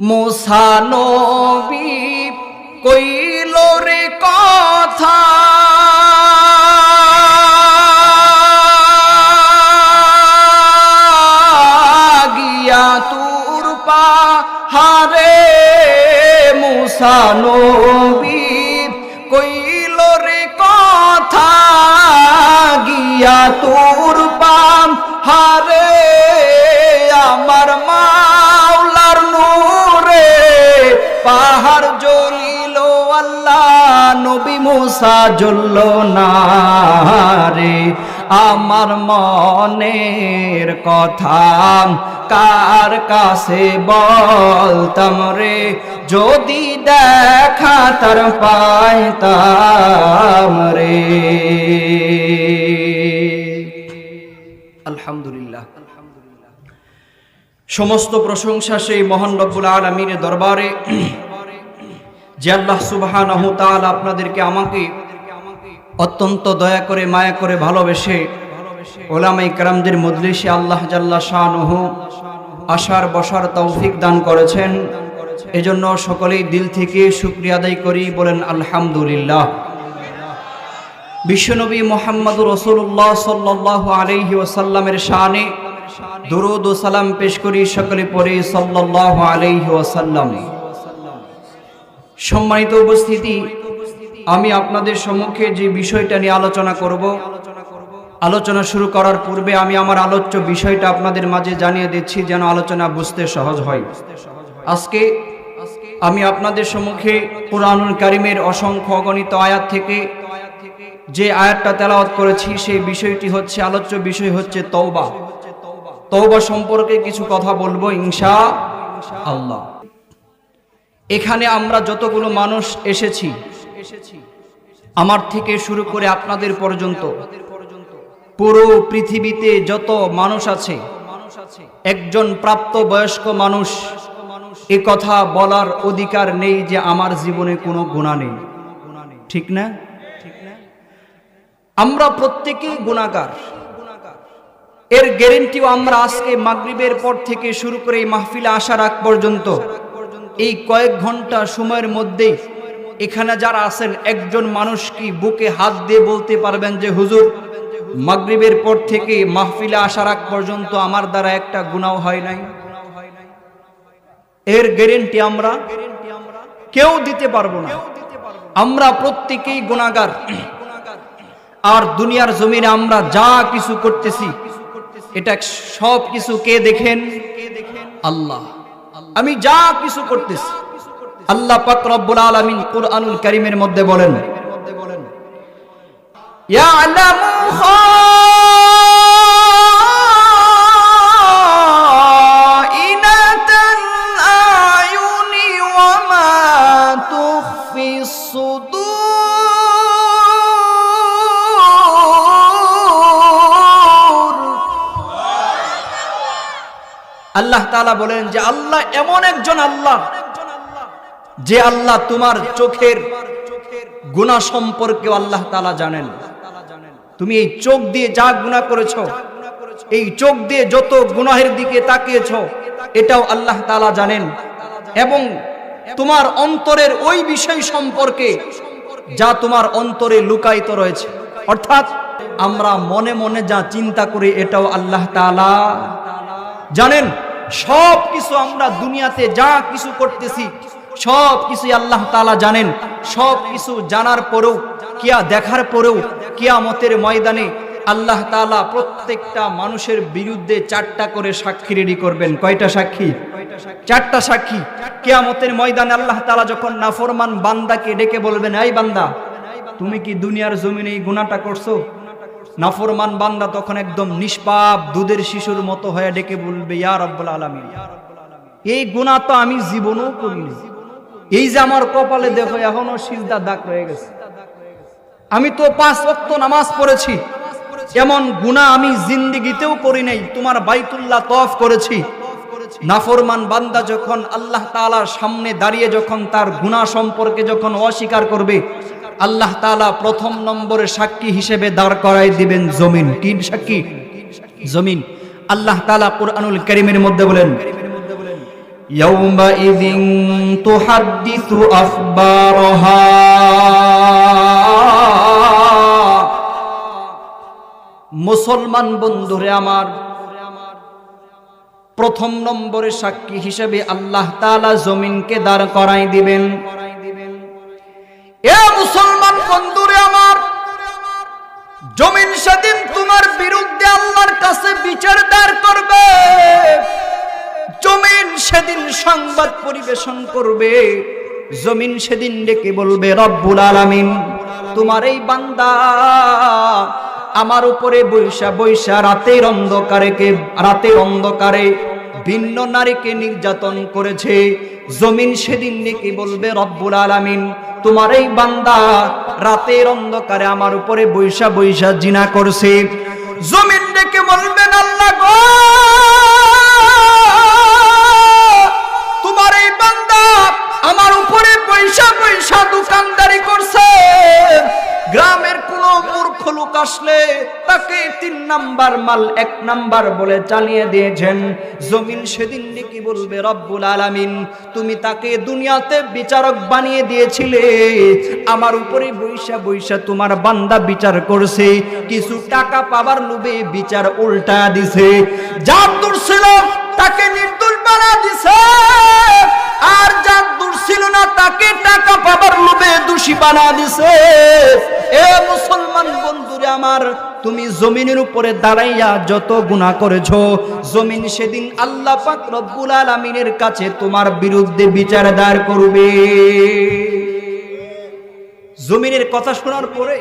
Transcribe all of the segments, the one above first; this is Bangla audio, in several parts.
মুসানবী কইল রে কথা। গিয়া তুর পাহারে মুসানবী কইল রে কথা। গিয়া তুর পাম হারে আমার মাওলার পাহাড় জ্বলিল আল্লাহ, নবী মুসা জ্বলল না রে। আমার মনের কথা কার কাছে বলতাম রে? যদি দেখা তার পাইতাম রে। আলহামদুলিল্লাহ। সমস্ত প্রশংসা সেই মহান রব্বুল আলমিনের দরবারে। যে আল্লাহ তাআলা আপনাদেরকে আমাকে অত্যন্ত দয়া করে, মায়া করে ভালোবেসে ওলামাই কারামদের মজলিসে আল্লাহ জাল্লা শাহনুহু আশার, বসার তৌফিক দান করেছেন। এজন্য সকলেই দিল থেকে শুক্রিয়া আদায় করি, বলেন আলহামদুলিল্লাহ। বিশ্বনবী মোহাম্মদ রসুল্লাহ সাল্লাহ আলহি ওসাল্লামের শানে দরুদ ও সালাম পেশ করি সকলে পরে সাল্লাহ আলহি ওসাল্লাম সম্মানিত উপস্থিতি, আমি আপনাদের সম্মুখে যে বিষয়টা নিয়ে আলোচনা করব, আলোচনা শুরু করার পূর্বে আমি আমার আলোচ্য বিষয়টা আপনাদের মাঝে জানিয়ে দিচ্ছি যেন আলোচনা বুঝতে সহজ হয়। আজকে আমি আপনাদের সম্মুখে পুরানুল কারিমের অসংখ্য অগণিত আয়াত থেকে যে আয়াতটা তেলাওয়াত করেছি, সেই বিষয়টি হচ্ছে, আলোচ্য বিষয় হচ্ছে তৌবা তৌবা সম্পর্কে কিছু কথা বলব ইনশা আল্লাহ এখানে আমরা যতগুলো মানুষ এসেছি, আমার থেকে শুরু করে আপনাদের পর্যন্ত, পুরো পৃথিবীতে যত মানুষ আছে, একজন প্রাপ্ত বয়স্ক মানুষ, এ কথা বলার অধিকার নেই যে আমার জীবনে কোনো গুণা নেই। ঠিক না? আমরা প্রত্যেকেই গুণাগার এর গ্যারেন্টিও আমরা আজকে মাগরিবের পর থেকে শুরু করে এই মাহফিলে আসার আগ পর্যন্ত। এই কয়েক ঘণ্টা সময়ের মধ্যেই এখানে যারা আছেন, একজন মানুষ কি বুকে হাত দিয়ে বলতে পারবেন যে, হুজুর, মাগরিবের পর থেকে মাহফিলে আসার আগ পর্যন্ত আমার দ্বারা একটা গুণাও হয় নাই? এর গ্যারেন্টি আমরা কেউ দিতে পারব না। আমরা প্রত্যেকেই গুণাগার আর দুনিয়ার জমিনে আমরা যা কিছু করতেছি এটা সব কিছু কে দেখেন? আল্লাহ। আমি যা কিছু করতেছি, আল্লাহ পাক রব্বুল আলামিন কুরআনুল কারীমের মধ্যে বলেন, ইয়ালামু খাইনাতাল আল্লাহ তাআলা বলেন যে আল্লাহ এমন একজন আল্লাহ যে আল্লাহ তোমার চোখের গুণা সম্পর্কে আল্লাহ তাআলা জানেন। তুমি এই চোখ দিয়ে যা গুণা করেছ, এই চোখ দিয়ে যত গুনাহের দিকে তাকিয়েছ, এটাও আল্লাহ তাআলা জানেন। এবং তোমার অন্তরের ওই বিষয় সম্পর্কে যা তোমার অন্তরে লুকায়িত রয়েছে। অর্থাৎ আমরা মনে মনে যা চিন্তা করি, এটাও আল্লাহ তালা জানেন। সব কিছু আমরা দুনিয়াতে যা কিছু করতেছি সব কিছু আল্লাহ তালা জানেন। সব কিছু জানার পরেও, কিয়া দেখার পরেও, কিয়ামতের ময়দানে আল্লাহ তালা প্রত্যেকটা মানুষের বিরুদ্ধে চারটা করে সাক্ষী রেডি করবেন। কয়টা সাক্ষী? চারটা সাক্ষী। কিয়ামতের ময়দানে আল্লাহ তালা যখন নাফরমান বান্দাকে ডেকে বলবেন, এই বান্দা, তুমি কি দুনিয়ার জমিনে এই গুনাহটা করছ? নাফরমান বান্দা তখন একদম নিষ্পাপ, দুধের শিশুর মতো হয়ে ডেকে বলবে, ইয়া রব্বুল আলামিন, এই গুনাহ তো আমি জীবনও করিনি। এই যে আমার কপালে দেখো, এখনও সিজদা দাগ রয়ে গেছে। আমি তো পাঁচ ওয়াক্ত নামাজ পড়েছি। এমন গুনাহ আমি জিন্দিগিতেও করি নাই, তোমার বাইতুল্লাহ তফ করেছি। নাফরমান বান্দা যখন আল্লাহ তাআলার সামনে দাঁড়িয়ে যখন তার গুনাহ সম্পর্কে যখন অস্বীকার করবে আল্লাহ তাআলা প্রথম নম্বরে সাক্ষী হিসেবে দাঁড় করাই দিবেন জমিন কি সাক্ষী জমিন আল্লাহ তাআলা কুরআনুল কারীমের মধ্যে বলেন يومئذ تحدث أخبارها মুসলমান বন্ধুরে আমার প্রথম নম্বরে সাক্ষী হিসেবে আল্লাহ তাআলা জমিনকে দাঁড় করাই দিবেন এ মুসলমান জমিন সেদিন বিরুদ্ধে আল্লাহর কাছে বিচার দাঁড় করবে। জমিন সেদিন সংবাদ পরিবেশন করবে। জমিন সেদিন ডেকে বলবে, রব্বুল আলামিন, তোমার এই বান্দা আমার উপরে বৈশা বৈশা রাতের অন্ধকারে কে, রাতের অন্ধকারে ভিন্ন নারীকে নির্যাতন করেছে। জমিন সেদিন ডেকে বলবে, রব্বুল আলামিন তোমার এই বান্দা রাতের অন্ধকারে আমার উপরে বৈশা বৈশা জিনা করছে। জমিন ডেকে বলবেন, আল্লাহ গো! তোমার এই বান্দা আমার উপরে পয়সা পয়সা দোকানদারি করছে। গ্রামের মূর্খ লোক আসলে তাকে তিন নাম্বার মাল, এক নাম্বার বলে চালিয়ে দিয়েছেন। জমিন সেদিন বলবে, রব্বুল তুমি তাকে দুনিয়াতে বিচারক বানিয়ে দিয়েছিলে। আমার উপরে বৈশা বৈশা তোমার বান্দা বিচার করছে। কিছু টাকা পাবার লোভে বিচার উল্টা দিছে। যার দূর ছিল, তাকে নির্দোষ বানা দিছে। আর যার দূর ছিল না, তাকে টাকা পাবার লোভে দোষী বানা দিছে। এ মুসলমান বন্ধুরে আমার, তুমি জমিনের উপরে দাঁড়াইয়া যত গুনাহ করেছ, জমিন সেদিন আল্লাহ পাক রব্বুল আলামিনের কাছে তোমার বিরুদ্ধে বিচার দাঁড় করবে। জমিনের কথা শোনার পরে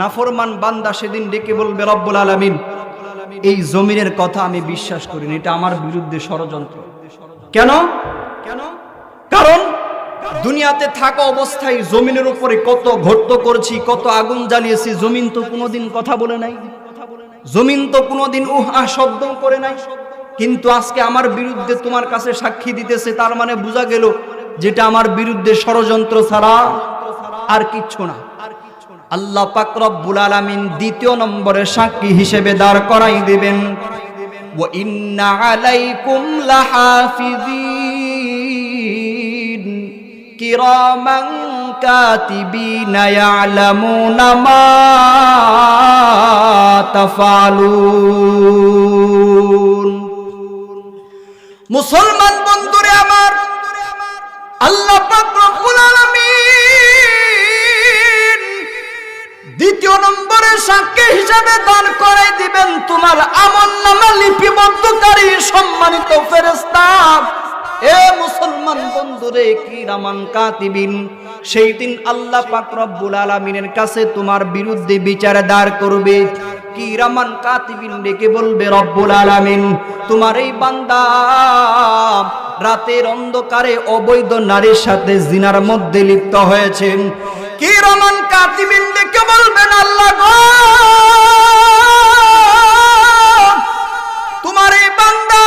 নাফরমান বান্দা সেদিন ডেকে বলবে, রব্বুল আলামিন, এই জমিনের কথা আমি বিশ্বাস করি না এটা আমার বিরুদ্ধে ষড়যন্ত্র। কেন? কেন? দুনিয়াতে থাকা অবস্থায় জমিনের উপরে কত ঘট্ট করছি, কত আগুন জ্বালিয়েছি, জমিন তো কোনোদিন কথা বলে নাই। জমিন তো কোনোদিন উহা শব্দ করে নাই। কিন্তু আজকে আমার বিরুদ্ধে তোমার কাছে সাক্ষী দিতেছে, তার মানে বোঝা গেল যেটা আমার বিরুদ্ধে ষড়যন্ত্র ছাড়া আর কিচ্ছু না। আল্লাহ পাক আলামিন দ্বিতীয় নম্বরে সাক্ষী হিসেবে দাঁড় করাই দেবেন। ওয়া ইন্না আলাইকুম লাহাফিজিন কিরামান কাতিবিনা ইয়ালামুনা মা তাফালুন। মুসলমান বন্ধুরে আমার, আল্লাহ দ্বিতীয় নম্বরে সাক্ষী হিসাবে দান করাই দিবেন তোমার আমল নামা লিপিবদ্ধকারী সম্মানিত ফেরেস্তা এ মুসলমান বন্ধুরে কি রামান কাতিবিন, সেই দিন আল্লাহ পাক রব্বুল আলামিনের কাছে তোমার বিরুদ্ধে বিচার দাঁড় করবে। কি রামান কাতিবিন ডেকে বলবে, রব্বুল আলামিন, তোমার এই বান্দা রাতের অন্ধকারে অবৈধ নারীর সাথে জিনার মধ্যে লিপ্ত হয়েছেন কি রমান কাতিবিন ডেকে বলবেন আল্লাহ গো! তোমার এই বান্দা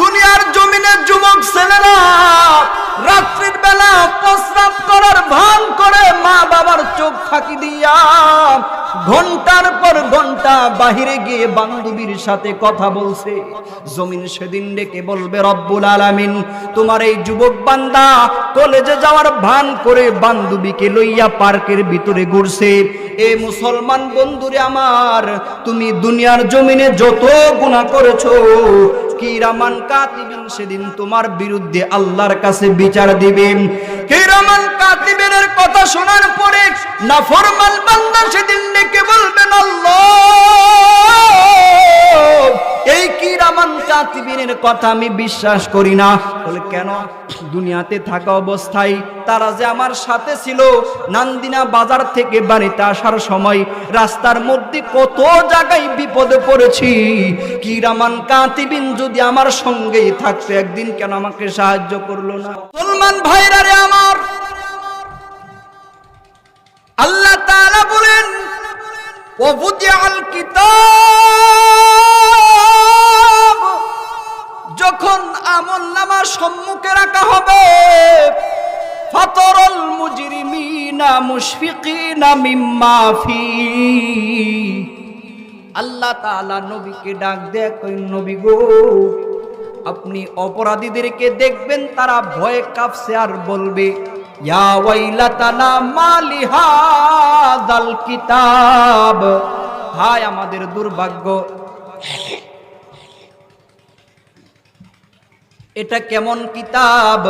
দুনিয়ার জমিনের যুবক ছেলেরা রাত্রির বেলা প্রস্রাব করার ভান করে মা বাবার চোখ ফাঁকি দিয়া ঘণ্টার পর ঘণ্টা বাহিরে গিয়ে বান্ধবীর সাথে কথা বলছে। জমিন সেদিন ডেকে বলবে, রব্বুল আলামিন, তোমার এই যুবক বান্দা কলেজে যাওয়ার ভান করে বান্ধবীকে লইয়া পার্কের ভিতরে ঘুরছে। এ মুসলমান বন্ধুরে আমার, তুমি দুনিয়ার জমিনে যত গুনাহ করেছ, কিরামান কাতিবিন সেদিন তোমার বিরুদ্ধে আল্লাহর কাছে বিচার দিবেন কিরামান কাতিবিনের কথা শোনার পরে নাফরমান বান্দা সেদিন ডেকে বলবেন এই কিরামান কাতিবিনের কথা আমি বিশ্বাস করি না। বলে, কেন? দুনিয়াতে থাকা অবস্থায় তারা যে আমার সাথে ছিল, নান্দিনা বাজার থেকে বাড়িতে আসার সময় রাস্তার মধ্যে কত জায়গায় বিপদে পড়েছি। কিরামান কাতিবিন যদি আমার সঙ্গেই থাকতো, একদিন কেন আমাকে সাহায্য করল না? মুসলমান ভাইরা রে আমার যখন আমল নামা সম্মুখে রাখা হবে, ফাতরল মুজরিমিনা মুশফিকিনা মিম্মা ফি। আল্লাহ তাআলা নবীকে ডাক কই নবী গো, আপনি অপরাধীদেরকে দেখবেন, তারা ভয়ে কাঁপছে আর বলবে ইয়া ওয়াইলাতানা কিতাব। হায় আমাদের দুর্ভাগ্য। এটা কেমন কিতাব?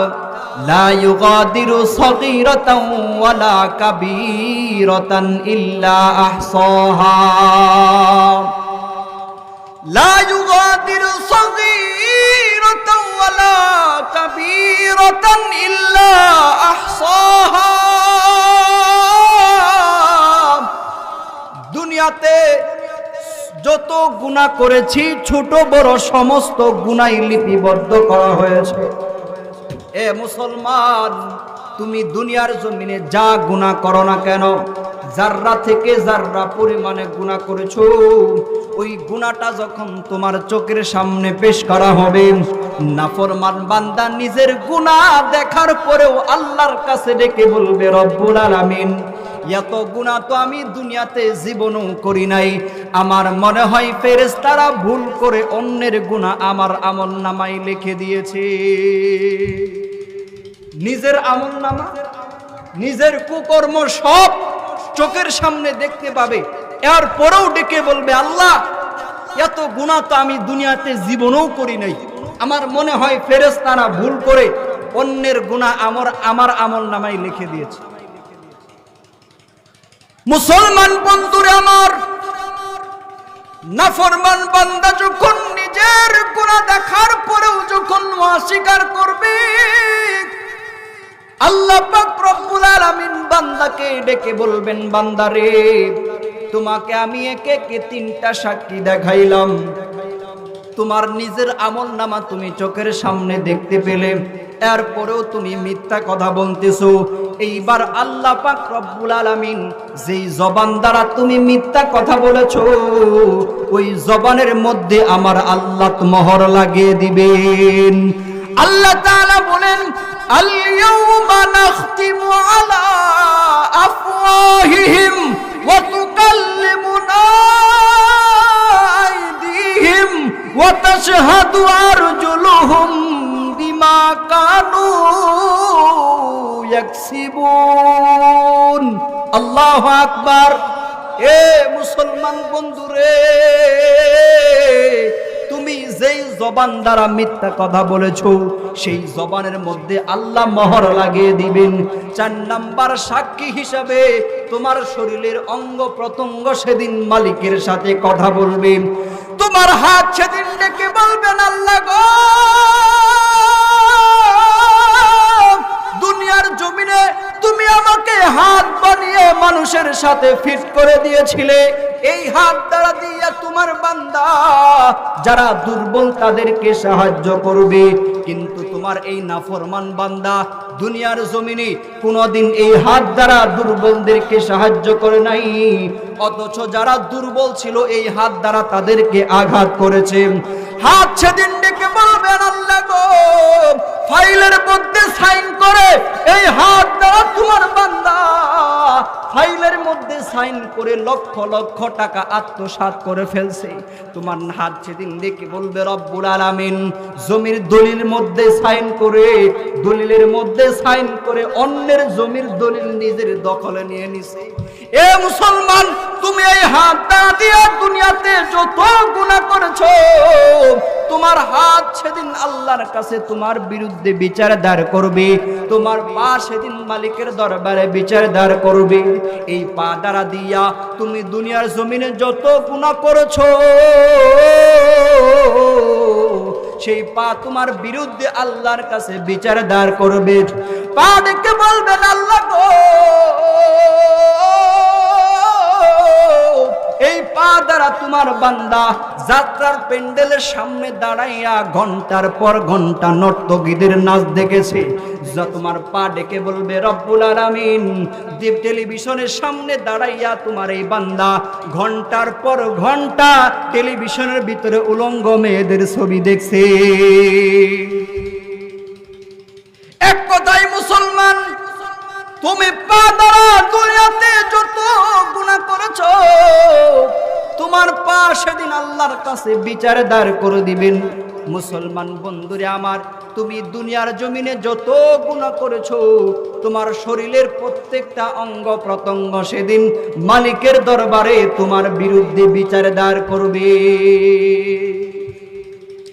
লা ইউগাদিরু সগীরাতাও ওয়ালা কাবীরাতান ইল্লা আহসাহা। লা ইউগাদিরু ওয়ালা কাবীরাতান ইল্লা আহসাহা দুনিয়াতে যত গুনাহ করেছি, ছোট, বড় সমস্ত গুনাই লিপিবদ্ধ করা হয়েছে। এ মুসলমান, তুমি দুনিয়ার জমিনে যা গুনাহ করো না কেন? জাররা থেকে জাররা পরিমাণে গুনাহ করেছ, ওই গুনাহটা যখন তোমার চোখের সামনে পেশ করা হবে, নাফরমান বান্দা নিজের গুনাহ দেখার পরেও আল্লাহর কাছে ডেকে বলবে, রব্বুল আলামিন, এত গুণা তো আমি দুনিয়াতে জীবনও করি নাই। আমার মনে হয় ফেরেশতারা ভুল করে অন্যের গুণা আমার আমল নামাই লিখে দিয়েছে। নিজের আমল নামা, নিজের কুকর্ম সব চোখের সামনে দেখতে পাবে। এর পরেও ডেকে বলবে, আল্লাহ, এত গুণা তো আমি দুনিয়াতে জীবনও করি নাই। আমার মনে হয় ফেরেশতারা ভুল করে অন্যের গুণা আমার আমার আমল নামাই লিখে দিয়েছে। মুসলমান বন্ধুরে আমার, নাফরমান বান্দা যখন নিজের গুণা দেখার পরেও যখন অস্বীকার করবে আল্লাহ পাক রব্বুল আলামিন বান্দাকে ডেকে বলবেন, বান্দারে, তোমাকে আমি একে তিনটা সাক্ষী দেখাইলাম। তোমার নিজের আমল নামা তুমি চোখের সামনে দেখতে পেলে। এরপরেও তুমি মিথ্যা কথা এইবার আল্লাহ পাক রব্বুল আলামিন যেই জবান দ্বারা তুমি মিথ্যা কথা বলেছ, ওই জবানের মধ্যে আমার আল্লাহ মোহর লাগিয়ে দিবেন। আল্লাহ তাআলা বলেন আলা আফওয়াহিহিম ওয়া তুকাল্লিমুনা আইদিহিম ওয়া তাশহাদু আরজুলুহুম বিমা কানু ইয়াকসিবুন আল্লাহু আকবার এ মুসলমান বন্ধুরে তুমি যেই জবান দ্বারা মিথ্যা কথা বলেছ, সেই জবানের মধ্যে আল্লাহ মোহর লাগিয়ে দিবেন। চার নাম্বার সাক্ষী হিসাবে তোমার শরীরের অঙ্গ প্রত্যঙ্গ সেদিন মালিকের সাথে কথা বলবে। তোমার হাত সেদিন ডেকে বলবেন, আল্লাহ গো! দুনিয়ার জমিনে তুমি আমাকে হাত বানিয়ে মানুষের সাথে ফিট করে দিয়েছিলে। এই হাত দ্বারা দিয়া তোমার বান্দা, যারা দুর্বল তাদেরকে সাহায্য করবে। কিন্তু তোমার এই নাফরমান বান্দা দুনিয়ার জমিনে কোনোদিন এই হাত দ্বারা দুর্বলদেরকে সাহায্য করে নাই। অথচ যারা দুর্বল ছিল, এই হাত দ্বারা তাদেরকে আঘাত করেছে। হাত সেদিন ডেকে বলবেন, আল্লাহ গো ফাইলের মধ্যে সাইন করে এই হাত দ্বারা তোমার বান্দা। ফাইলের মধ্যে সাইন করে লক্ষ লক্ষ টাকা আত্মসাৎ করে ফেলছে। তোমার হাত সেদিন দেখে বলবে রব্বুল আলামিন, জমির দলিল মধ্যে সাইন করে, দলিলের মধ্যে সাইন করে অন্যের জমির দলিল নিজের দখলে নিয়ে নিছে। এ মুসলমান, তুমি এই হাত দিয়া দুনিয়াতে যত গুনাহ করেছ তোমার হাত সেদিন আল্লাহর কাছে তোমার বিরুদ্ধে বিচার দাঁড় করবে। তোমার পা সেদিন মালিকের দরবারে বিচার দাঁড় করবে। এই পা দ্বারা দিয়া তুমি দুনিয়ার জমিনে যত গুনাহ করেছ, সেই পা তোমার বিরুদ্ধে আল্লাহর কাছে বিচার দাঁড় করবে। পা দেখে বলবেন, আল্লাহ গো এই পা দ্বারা তোমার বান্দা যাত্রার প্যান্ডেলের সামনে দাঁড়াইয়া ঘণ্টার পর ঘণ্টা নর্তকীদের নাচ দেখেছে। তোমার পা ডেকে বলবে, রব্বুল আলামিন। দেব টেলিভিশনের সামনে দাঁড়াইয়া তোমার এই বান্দা ঘণ্টার পর ঘণ্টা টেলিভিশনের ভিতরে উলঙ্গ মেয়েদের ছবি দেখছে। এক কথাই মুসলমান তুমি পা দ্বারা দুনিয়াতে যত গুনাহ করেছ, তোমার পা সেদিন আল্লাহর কাছে বিচার দাঁড় করে দিবেন। মুসলমান বন্ধুরে আমার, তুমি দুনিয়ার জমিনে যত গুণা করেছ, তোমার শরীরের প্রত্যেকটা অঙ্গ প্রত্যঙ্গ সেদিন মালিকের দরবারে তোমার বিরুদ্ধে বিচার দাঁড় করবে।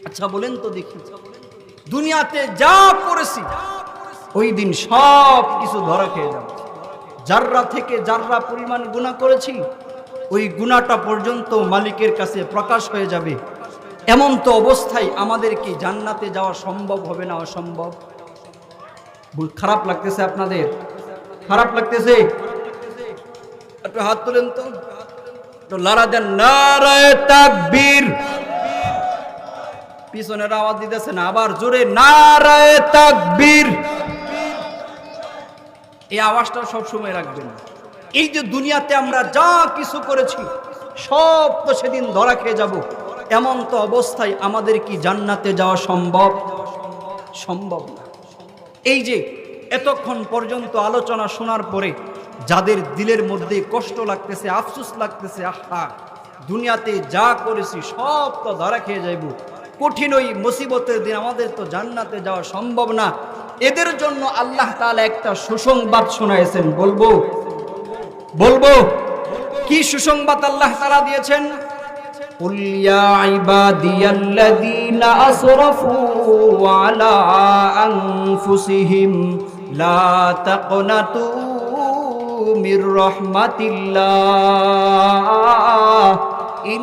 আচ্ছা বলেন তো দেখি। দুনিয়াতে যা করেছি ওই দিন সব কিছু ধরা খেয়ে যাবে। যাররা থেকে যাররা পরিমাণ গুণা করেছি, ওই গুণাটা পর্যন্ত মালিকের কাছে প্রকাশ হয়ে যাবে। এমন তো অবস্থায় আমাদের কি জান্নাতে যাওয়া সম্ভব, হবে না অসম্ভব? খারাপ লাগতেছে আপনাদের? খারাপ লাগতেছে? একটু হাত তোলেন তো। লারা দেন। নারায় পিছনের আওয়াজ না, আবার জোরে, নারায় তাকবীর। এই আওয়াজটা সব সময় রাখবেন। এই যে দুনিয়াতে আমরা যা কিছু করেছি, সব তো সেদিন ধরা খেয়ে যাব। এমন তো অবস্থায় আমাদের কি জান্নাতে যাওয়া সম্ভব? সম্ভব না। এই যে এতক্ষণ পর্যন্ত আলোচনা শোনার পরে যাদের দিলের মধ্যে কষ্ট লাগতেছে, আফসোস লাগতেছে, আহা, দুনিয়াতে যা করেছি সব তো ধরা খেয়ে যাইব। কঠিন ওই মুসিবতের দিন আমাদের তো জান্নাতে যাওয়া সম্ভব না। এদের জন্য আল্লাহ তাআলা একটা সুসংবাদ শোনাইছেন বলবো বলবো কি সুসংবাদ আল্লাহ তাআলা দিয়েছেন قل يا عبادي الذين أسرفوا على أنفسهم لا تقنطوا من رحمة الله إن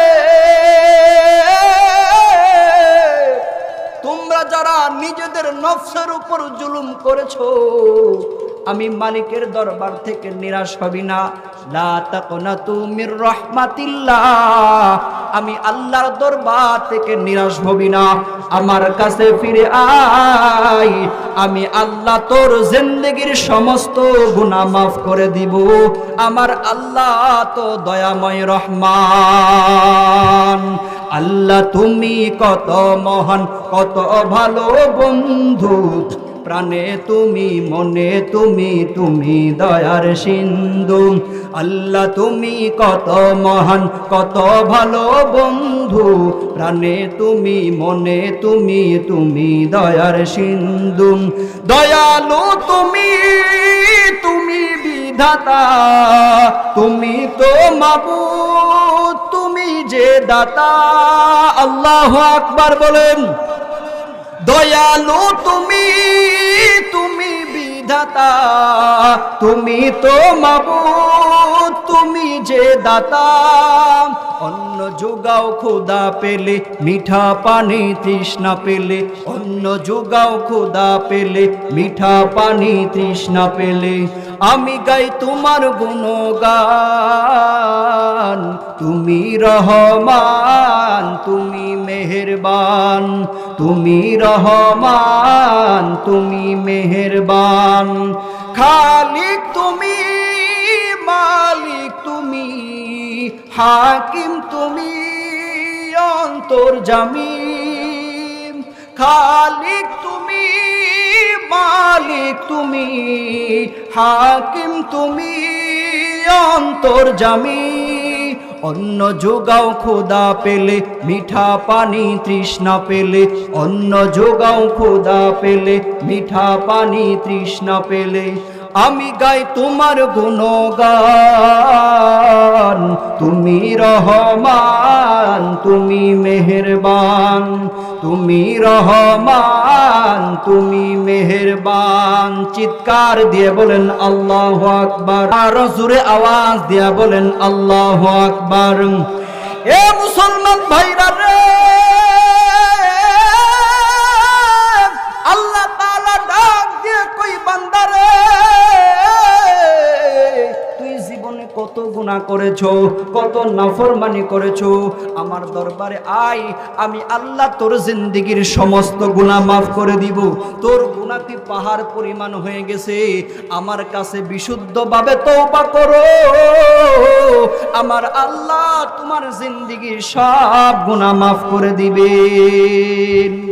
নফসের উপর জুলুম করেছ, আমি মালিকের দরবার থেকে নিরাশ হবি না। আমি আল্লাহর দরবার থেকে নিরাশ হবি না। আমার কাছে ফিরে আয়, আমি আল্লাহ তোর জিন্দগির সমস্ত গুনাহ মাফ করে দিব। আমার আল্লাহ তো দয়াময় রহমান। আল্লাহ, তুমি কত মহান, কত ভালো বন্ধু। প্রাণে তুমি, মনে তুমি তুমি দয়ার সিন্ধু। আল্লাহ, তুমি কত মহান, কত ভালো বন্ধু। প্রাণে তুমি, মনে তুমি তুমি দয়ার সিন্ধু। দয়ালু তুমি তুমি বিধাতা। তুমি তো তুমি যে দাতা আল্লাহ আকবার বলেন দয়ালু তুমি তুমি বিধাতা তুমি তো তুমি যে দাতা অন্য যোগাও খোদা পেলে, মিঠা পানি তৃষ্ণা পেলে। অন্য যোগাও খোদা পেলে, মিঠা পানি তৃষ্ণা পেলে। আমি গাই তোমার গুণগান, তুমি রহমান, তুমি মেহেরবান। তুমি রহমান, তুমি মেহেরবান। খালিক তুমি মালিক তুমি, হাকিম তুমি, অন্তর জামিন। খালিক তুমি, মালিক তুমি, হাকিম তুমি, অন্তর জামি অন্য যোগাও খোদা পেলে, মিঠা পানি তৃষ্ণা পেলে। অন্য যোগাও খোদা পেলে, মিঠা পানি তৃষ্ণা পেলে। আমি গাই তোমার গুণগান। তুমি রহমান, তুমি মেহেরবান। তুমি রহমান, তুমি মেহেরবান। চিৎকার দিয়ে বলেন আল্লাহ আকবার। আরও জোরে আওয়াজ দিয়া বলেন আল্লাহ আকবার। এ মুসলমান ভাইরা রে! কত গুনাহ করেছ, কত নাফরমানি করেছ। আমার দরবারে আয়, আমি আল্লাহ তোর জিন্দিগির সমস্ত গুনাহ মাফ করে দিব। তোর গুনাহটি পাহাড় পরিমাণ হয়ে গেছে। আমার কাছে বিশুদ্ধভাবে তওবা করো। আমার আল্লাহ তোমার জিন্দিগির সব গুনাহ মাফ করে দিবেন।